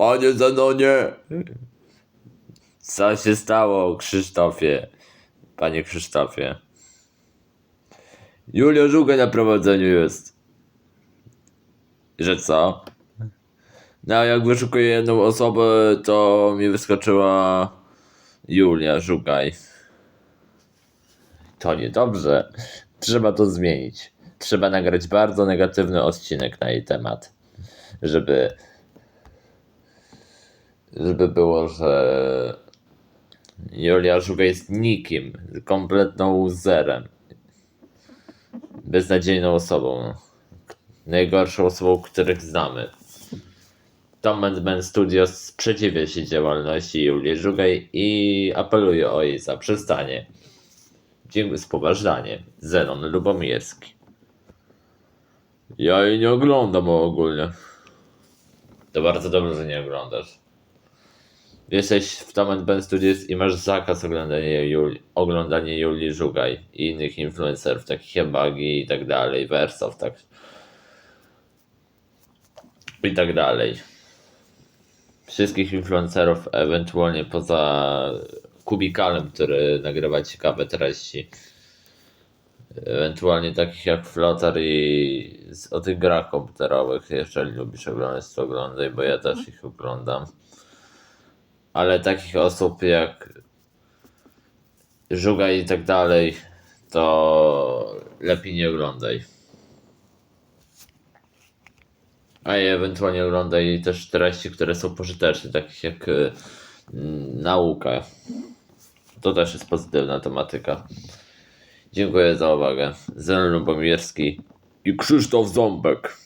Panie Zenonie! Co się stało, Krzysztofie? Panie Krzysztofie. Julia Żuga na prowadzeniu jest. Że co? No, jak wyszukuję jedną osobę, to mi wyskoczyła Julia Żugaj. To niedobrze. Trzeba to zmienić. Trzeba nagrać bardzo negatywny odcinek na jej temat. Żeby. Żeby było, że. Julia Żuga jest nikim. Kompletną zerem. Beznadziejną osobą. Najgorszą osobą, których znamy. Tom Ben Studios sprzeciwia się działalności Julii Żugaj i apeluje o jej zaprzestanie. Dziękuję z poważaniem. Zenon Lubomirski. Ja jej nie oglądam ogólnie. To bardzo dobrze, że nie oglądasz. Jesteś w Tom and Ben Studios i masz zakaz oglądania Julii, oglądania Julii Żugaj i innych influencerów, takich jak Bagi i tak dalej, Wersow, tak. I tak dalej. Wszystkich influencerów, ewentualnie poza Kubikalem, który nagrywa ciekawe treści. Ewentualnie takich jak Flotar i o tych grach komputerowych. Jeżeli lubisz oglądać, to oglądaj, bo ja też ich oglądam. Ale takich osób jak Żuga i tak dalej, to lepiej nie oglądaj. A ewentualnie oglądaj też treści, które są pożyteczne, takich jak y, mm, nauka. To też jest pozytywna tematyka. Dziękuję za uwagę. Zen Lubomirski i Krzysztof Ząbek.